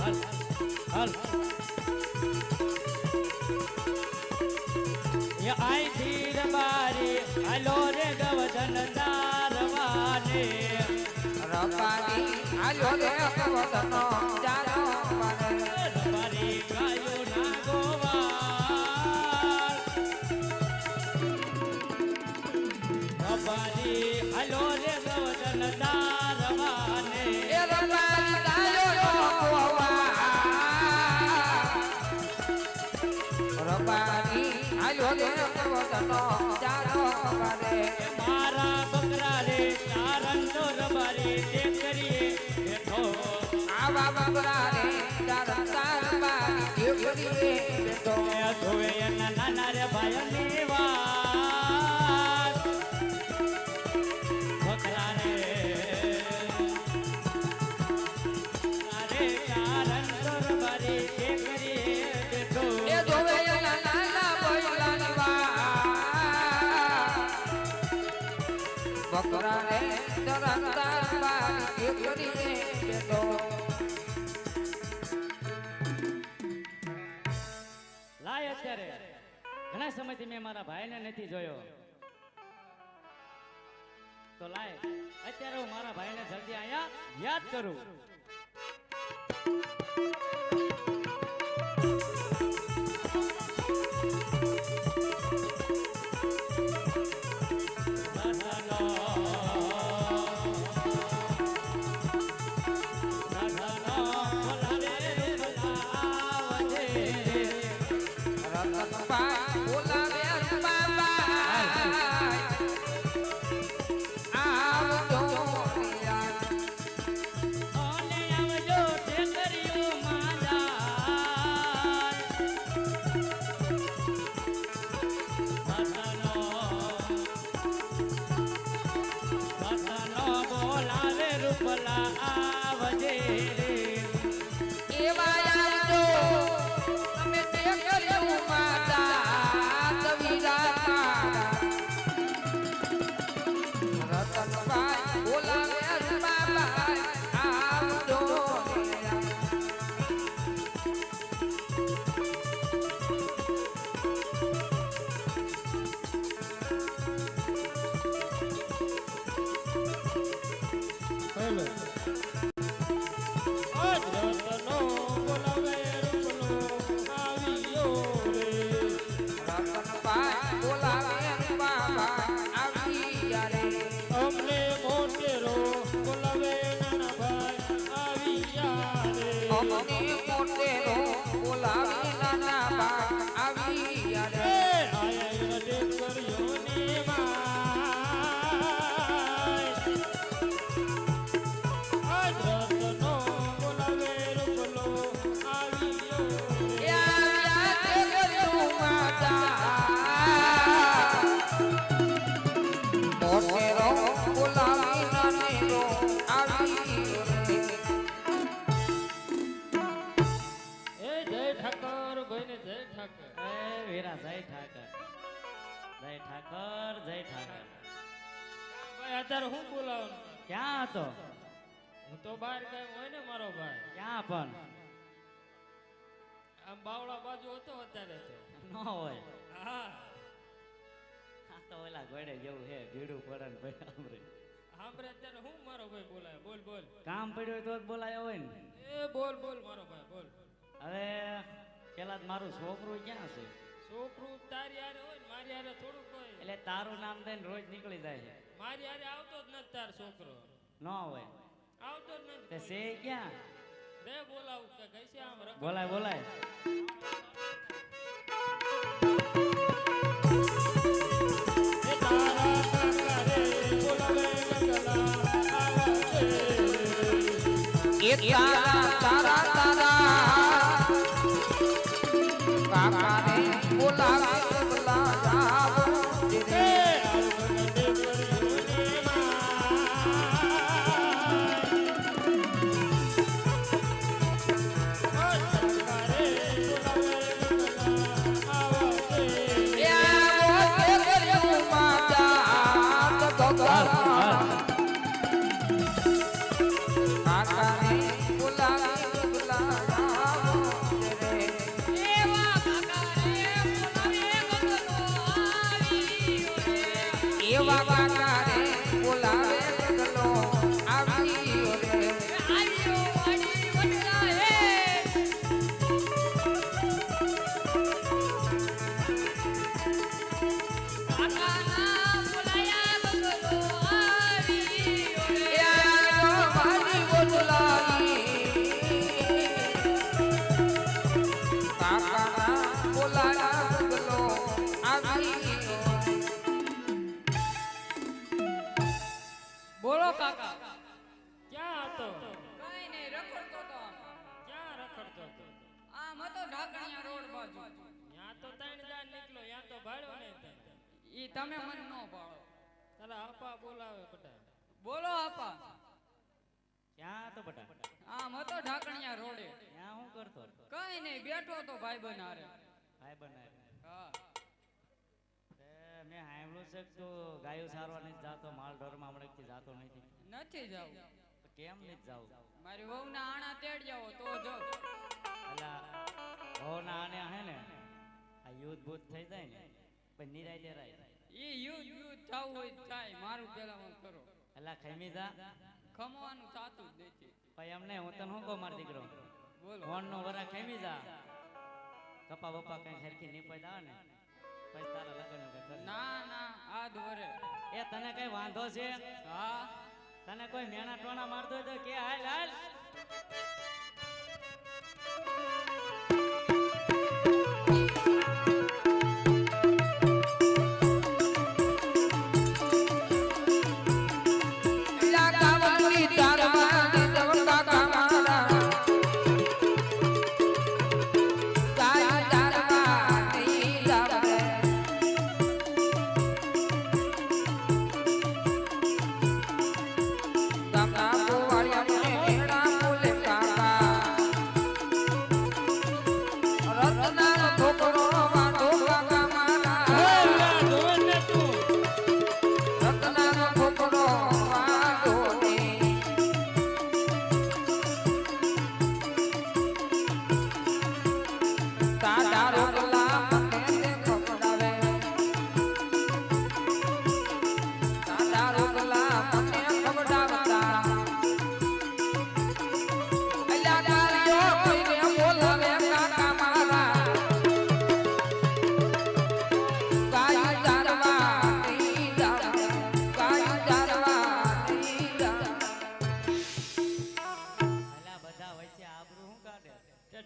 હાલ હાલ આઈ ધીર બારી હાલો રે ગવધન તારવાને રબારી આલ્યો રે મારે રબારી ગાયો ના ગોવા રબારી હાલો રે ગવધન તારવાને એ રબારી. મારે બકરા રે ચારંતો રબારી તે કરીએ. બેઠો. આવા બકરા રે તારા તારબારી દેવડીએ બેઠો. ધોવે નાના રે ભાઈની ઘણા મેં મારા ભાઈને નથી જોયો. તો લાય, અત્યારે હું મારા ભાઈને જલ્દી અહીંયા યાદ કરું. ભાઈ અત્યારે હું બોલાવું? ક્યાં હતો? હું તો બહાર ગયો હોય ને મારો ભાઈ. ક્યાં પણ? આમ બાવળા બાજુ હતો અત્યારે તો. ન હોય. હા. આ તો ઓલા ગોડે જેવું હે ભીડું પડે ને ભાઈ સાંભળે. સાંભળે અત્યારે હું મારો ભાઈ બોલાય? બોલ બોલ. કામ પડ્યું હોય તો જ બોલાયો હોય ને. એ બોલ બોલ મારો ભાઈ બોલ. હવે પેલા મારું છોકરું ક્યાં છે? છોકરું તારી હારે હોય મારી હારે થોડુંક હોય. એટલે તારું નામ દઈને રોજ નીકળી જાય છે. મારી હારે આવતો જ નથી તાર છોકરો. ન હોય. આવતો જ તે નથી છે ક્યાં? દે બોલાવું કે કઈ છે આમ બોલાય બોલાય. તારા કાકા રે બોલાવે ગગલા આવે એ તારા તારા તારા આમ રોડ બાજુ. ત્યાં તો ત્રણ જાણ નીકળ્યો ત્યાં તો ભાડ્યો ને તને. ઈ તમે મને ન પાડો તારા આપા બોલાવે બધા બોલો આપા. ક્યાં હતો બટા? આમ હતો ઢાકણિયા રોડે. ત્યાં હું કરતો કઈ નહીં બેઠો તો ભાઈ બનારે. ભાઈ બનાય હા. મેં સાંભળ્યું છે કે તું ગાયો સારવા નથી જાતો માલ ઢોરમાં હમણાંથી જાતો નથી. નથી જાવ. કેમ નથી જાવું? મારી વહુના આણા તેડ્યા તો જો. ભવના આને હે ને આ યુદ્ધ બુદ્ધ થઈ જાય ને પછી નિરાય લેરાય ઈ યુદ્ધ યુદ્ધ થવું હોય થાય મારું પેલા કરો. એટલે ખમી જા ખમવાનું થાતું જ નથી. પછી એમ હું તને શું કહું મારો દીકરો? બોલો. ફોન નો વરા ખમી જા કપા બપા કઈ સરખી નીપજ આવે ને પછી તારા લગ્ન ના ના આ દોરે એ તને કઈ વાંધો છે? હા. તને કોઈ મેણા ટોણા મારતો હોય તો કે હાલ હાલ.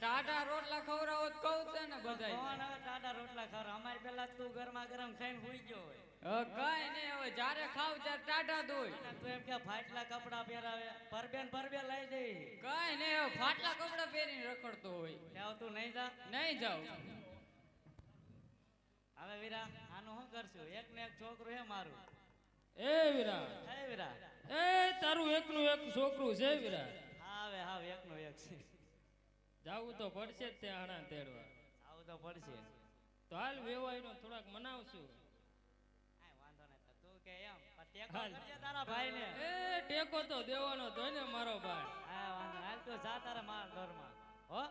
ટાટા રોટલા ખવડાવો તો કહું છે ને બધાય કોણ હવે ટાટા રોટલા ખાવ અમારે પેલા તું ગરમા ગરમ ખાઈને સુઈ ગયો હોય. કઈ નહીં હવે જ્યારે ખાવ ત્યારે ટાટા દોય તું એમ કે ફાટલા કપડા પહેરાવે પરબેન પરબે લઈ દે કઈ નહીં હવે ફાટલા કપડા પહેરીને રખડતો હોય. ત્યાં તું નહીં જા? નહીં જાવ હવે વીરા આનું શું કરશું? એક ને એક છોકરું હે મારું. એ વીરા. હે વીરા. એ તારું એકનું એક છોકરું છે વીરા. હા હવે હા એકનું એક છે. જાવું તો પડશે જ તે આણા તેડવા. આવું તો પડશે. તો હાલ વેવાઈનો થોડાક મનાવશું. ટેકો તો દેવાનો તો ને મારો ભાઈ. હા વાંધો હાલ તો જા તારા માર ઘરમાં. હો?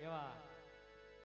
એવા